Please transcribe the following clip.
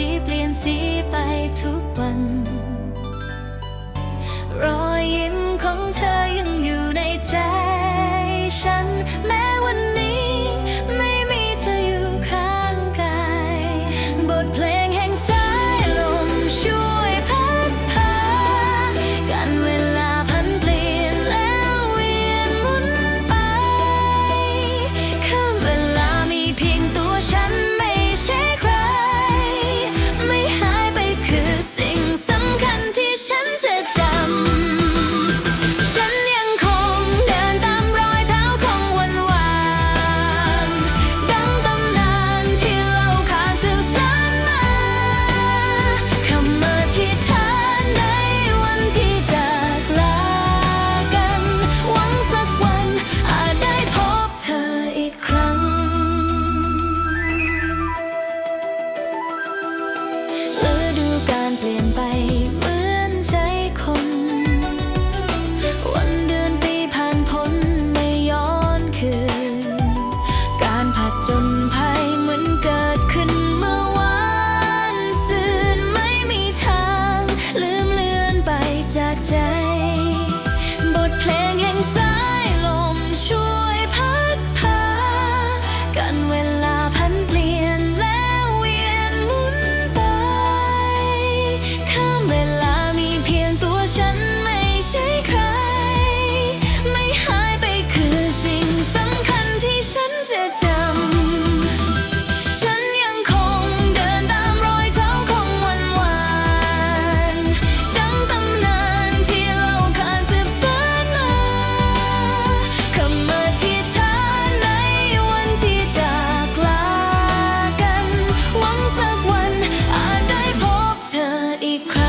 ที่เปลี่ยนสีไปทุกวัน รอยยิ้มของเธอ 在 cry.